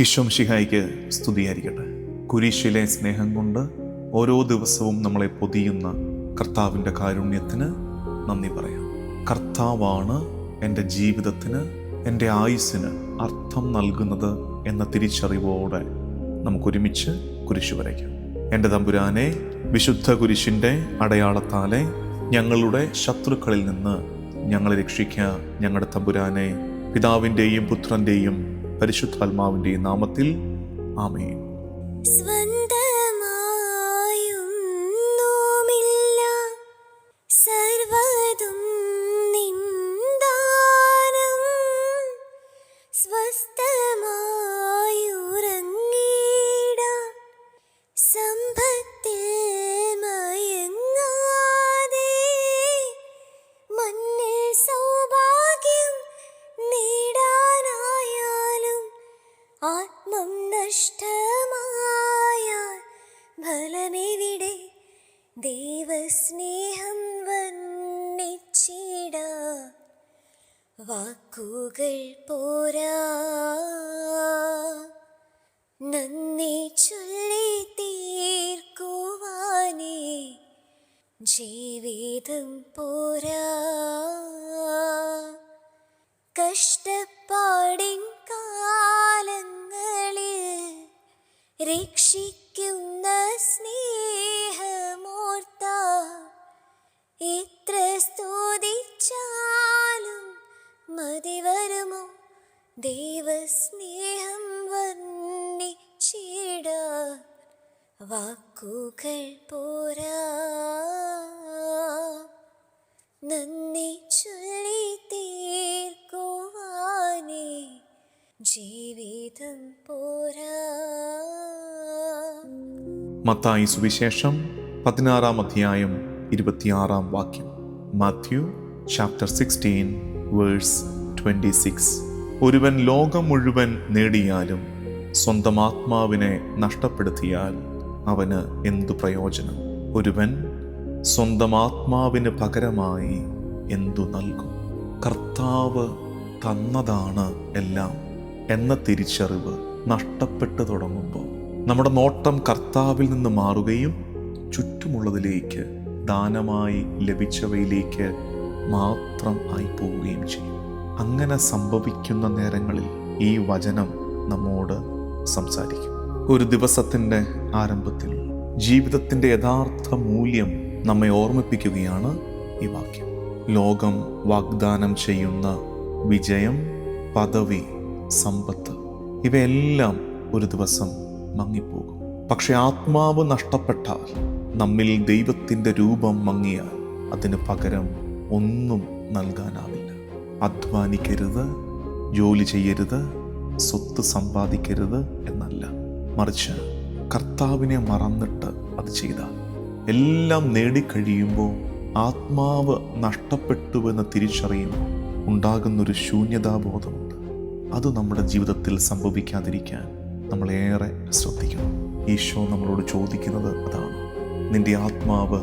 ഈശോം ശിഹായിക്ക് സ്തുതിയായിരിക്കട്ടെ. കുരിശിലെ സ്നേഹം കൊണ്ട് ഓരോ ദിവസവും നമ്മളെ പൊതിയുന്ന കർത്താവിന്റെ കാരുണ്യത്തിന് നന്ദി പറയാം. കർത്താവാണ് എന്റെ ജീവിതത്തിന് എന്റെ ആയുസ്സിന് അർത്ഥം നൽകുന്നത് എന്ന തിരിച്ചറിവോടെ നമുക്കൊരുമിച്ച് കുരിശ് വരയ്ക്കാം. എന്റെ തമ്പുരാനെ വിശുദ്ധ കുരിശിന്റെ അടയാളത്താലെ ഞങ്ങളുടെ ശത്രുക്കളിൽ നിന്ന് ഞങ്ങളെ രക്ഷിക്കുക ഞങ്ങളുടെ തമ്പുരാനെ പിതാവിന്റെയും പുത്രന്റെയും പരിശുദ്ധാത്മാവിന്റെയും നാമത്തിൽ ആമേൻ. നഷ്ടമായാൽ ഫലമെവിടെ? ദൈവസ്നേഹം വന്നിച്ചിട വാക്കുകൾ പോരാ. നന്ദി ചൊല്ലി തീർക്കുവാനേ. ജീവിതം പോരാ. രക്ഷിക്കുന്ന സ്നേഹമോർത്ത എത്ര സ്തുതിച്ചാലും മതി വരുമോ? ദൈവസ്നേഹം വർണിച്ചിട വാക്കുകൾ പോരാ. നന്ദി ചൊല്ലി തീർക്കുവാനേ ജീവിതം മത്തായി സുവിശേഷം പതിനാറാം അധ്യായം ഇരുപത്തിയാറാം വാക്യം. Matthew chapter sixteen verse twenty six ഒരുവൻ ലോകം മുഴുവൻ നേടിയാലും സ്വന്തം ആത്മാവിനെ നഷ്ടപ്പെടുത്തിയാൽ അവന് എന്തു പ്രയോജനം? ഒരുവൻ സ്വന്തം ആത്മാവിന് പകരമായി എന്തു നൽകും? കർത്താവ് തന്നതാണ് എല്ലാം. എന്ന തിരിച്ചറിവ് നഷ്ടപ്പെട്ടു തുടങ്ങുമ്പോൾ നമ്മുടെ നോട്ടം കർത്താവിൽ നിന്ന് മാറുകയും ചുറ്റുമുള്ളതിലേക്ക് ദാനമായി ലഭിച്ചവയിലേക്ക് മാത്രം ആയി പോവുകയും ചെയ്യും. അങ്ങനെ സംഭവിക്കുന്ന നേരങ്ങളിൽ ഈ വചനം നമ്മോട് സംസാരിക്കും. ഒരു ദിവസത്തിന്റെ ആരംഭത്തിൽ ജീവിതത്തിന്റെ യഥാർത്ഥ മൂല്യം നമ്മെ ഓർമ്മിപ്പിക്കുകയാണ് ഈ വാക്യം. ലോകം വാഗ്ദാനം ചെയ്യുന്ന വിജയം പദവി സമ്പത്ത് ഇവയെല്ലാം ഒരു ദിവസം മങ്ങിപ്പോകും. പക്ഷെ ആത്മാവ് നഷ്ടപ്പെട്ടാൽ നമ്മിൽ ദൈവത്തിന്റെ രൂപം മങ്ങിയാൽ അതിന് പകരം ഒന്നും നൽകാനാവില്ല. അധ്വാനിക്കരുത് ജോലി ചെയ്യരുത് സ്വത്ത് സമ്പാദിക്കരുത് എന്നല്ല. മറിച്ച് കർത്താവിനെ മറന്നിട്ട് അത് ചെയ്താൽ എല്ലാം നേടിക്കഴിയുമ്പോൾ ആത്മാവ് നഷ്ടപ്പെട്ടുവെന്ന് തിരിച്ചറിയുമ്പോൾ ഉണ്ടാകുന്നൊരു ശൂന്യതാബോധമുണ്ട്. അത് നമ്മുടെ ജീവിതത്തിൽ സംഭവിക്കാതിരിക്കാൻ നമ്മളേറെ ശ്രദ്ധിക്കണം. ഈശോ നമ്മളോട് ചോദിക്കുന്നത് അതാണ്. നിന്റെ ആത്മാവ്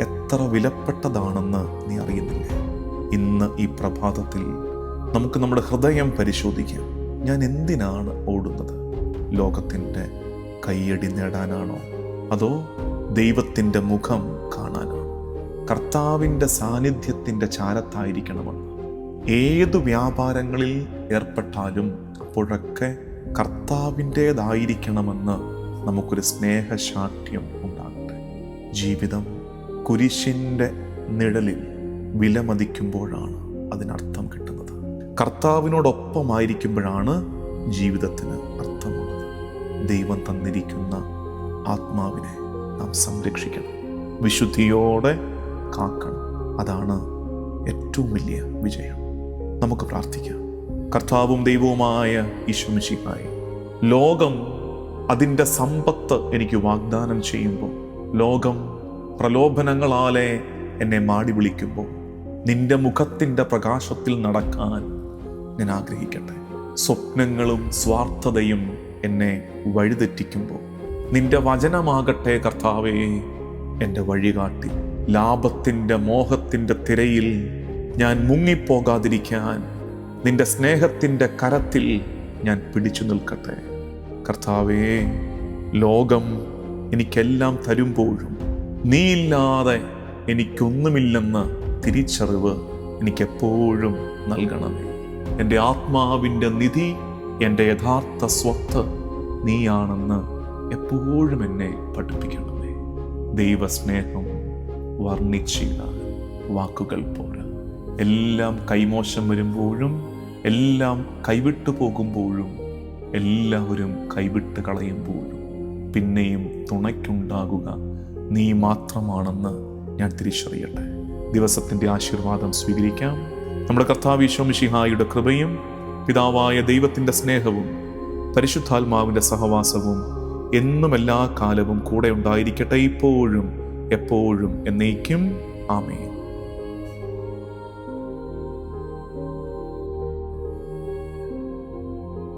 എത്ര വിലപ്പെട്ടതാണെന്ന് നീ അറിയുന്നില്ലേ? ഇന്ന് ഈ പ്രഭാതത്തിൽ നമുക്ക് നമ്മുടെ ഹൃദയം പരിശോധിക്കാം. ഞാൻ എന്തിനാണ് ഓടുന്നത്? ലോകത്തിന്റെ കയ്യടി നേടാനാണോ? അതോ ദൈവത്തിന്റെ മുഖം കാണാനോ കർത്താവിന്റെ സാന്നിധ്യത്തിന്റെ ചാരത്തായിരിക്കണമെന്ന് ഏതു വ്യാപാരങ്ങളിൽ ഏർപ്പെട്ടാലും അപ്പോഴൊക്കെ കർത്താവിന്റേതായിരിക്കണമെന്ന് നമുക്കൊരു സ്നേഹശാഠ്യം ഉണ്ടാകട്ടെ. ജീവിതം കുരിശിന്റെ നിഴലിൽ വിലമതിക്കുമ്പോഴാണ് അതിനർത്ഥം കിട്ടുന്നത്. കർത്താവിനോടൊപ്പമായിരിക്കുമ്പോഴാണ് ജീവിതത്തിന് അർത്ഥമുള്ളത്. ദൈവം തന്നിരിക്കുന്ന ആത്മാവിനെ നാം സംരക്ഷിക്കണം. വിശുദ്ധിയോടെ കാക്കണം. അതാണ് ഏറ്റവും വലിയ വിജയം. നമുക്ക് പ്രാർത്ഥിക്കാം. കർത്താവും ദൈവവുമായ ഈശ്വമിശിഹായി ലോകം അതിന്റെ സമ്പത്ത് എനിക്ക് വാഗ്ദാനം ചെയ്യുമ്പോൾ ലോകം പ്രലോഭനങ്ങളാലെ എന്നെ മാടി വിളിക്കുമ്പോൾ നിന്റെ മുഖത്തിന്റെ പ്രകാശത്തിൽ നടക്കാൻ ഞാൻ ആഗ്രഹിക്കട്ടെ. സ്വപ്നങ്ങളും സ്വാർത്ഥതയും എന്നെ വഴിതെറ്റിക്കുമ്പോൾ നിന്റെ വചനമാകട്ടെ കർത്താവേ എന്റെ വഴികാട്ടി. ലാഭത്തിന്റെ മോഹത്തിന്റെ തിരയിൽ ഞാൻ മുങ്ങിപ്പോകാതിരിക്കാൻ നിന്റെ സ്നേഹത്തിന്റെ കരത്തിൽ ഞാൻ പിടിച്ചു നിൽക്കട്ടെ. കർത്താവേ ലോകം എനിക്കെല്ലാം തരുമ്പോഴും നീയില്ലാതെ എനിക്കൊന്നുമില്ലെന്ന തിരിച്ചറിവ് എനിക്കെപ്പോഴും നൽകണമേ. എന്റെ ആത്മാവിന്റെ നിധി എന്റെ യഥാർത്ഥ സ്വത്ത് നീയാണെന്ന് എപ്പോഴും എന്നെ പഠിപ്പിക്കണമേ. ദൈവസ്നേഹം വർണിച്ചില്ല വാക്കുകൾ പോരാ എല്ലാം കൈമോശം വരുമ്പോഴും എല്ലാം കൈവിട്ടു പോകുമ്പോഴും എല്ലാവരും കൈവിട്ട് കളയുമ്പോഴും പിന്നെയും തുണയ്ക്കുണ്ടാകുക നീ മാത്രമാണെന്ന് ഞാൻ തിരിച്ചറിയട്ടെ. ദിവസത്തിന്റെ ആശീർവാദം സ്വീകരിക്കാം. നമ്മുടെ കർത്താവിശ്വമിഷിഹായുടെ കൃപയും പിതാവായ ദൈവത്തിന്റെ സ്നേഹവും പരിശുദ്ധാത്മാവിന്റെ സഹവാസവും എന്നും എല്ലാ കാലവും കൂടെ ഉണ്ടായിരിക്കട്ടെ ഇപ്പോഴും എപ്പോഴും എന്നേക്കും. ആമേൻ.